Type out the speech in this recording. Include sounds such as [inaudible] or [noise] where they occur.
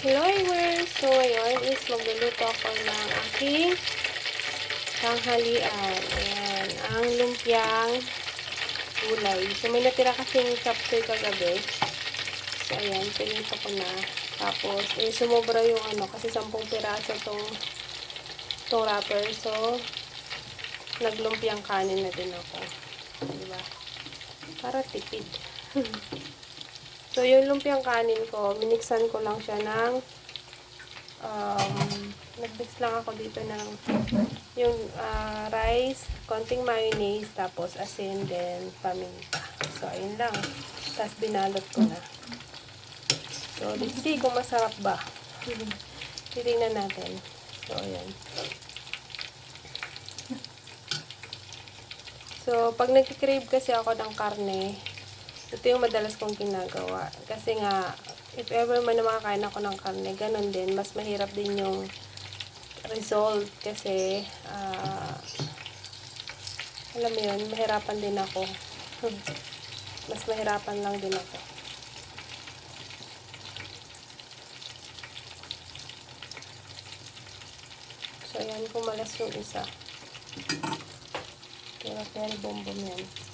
Hello, viewers! So, ngayon is magluluto ako ng aking tanghalian. Ayan, ang lumpiang gulay. So, may natira kasing chapter kagabi. So, ayan, pinito ko na. Tapos, eh, sumobra yung ano, kasi 10 piraso tong, tong wrapper. So, naglumpiang kanin na din ako. Diba? Para tipid. [laughs] So, yung lumpiang kanin ko, miniksan ko lang siya ng um, nag-mix lang ako dito ng yung ah, rice, konting mayonnaise, tapos asin, then paminta. So, ayun lang. Tapos binalot ko na. So, let's see kung masarap ba. Titingnan natin. So, ayan. So, pag nagkikrave kasi ako ng karne, ito yung madalas kong ginagawa. Kasi nga, if ever man na makakain ako ng karne, ganun din. Mas mahirap din yung result kasi, ah, alam mo yun, mahirapan din ako. [laughs] Mas mahirapan lang din ako. So, ayan, kumalas yung isa. Pero, pero, bom-bom yan.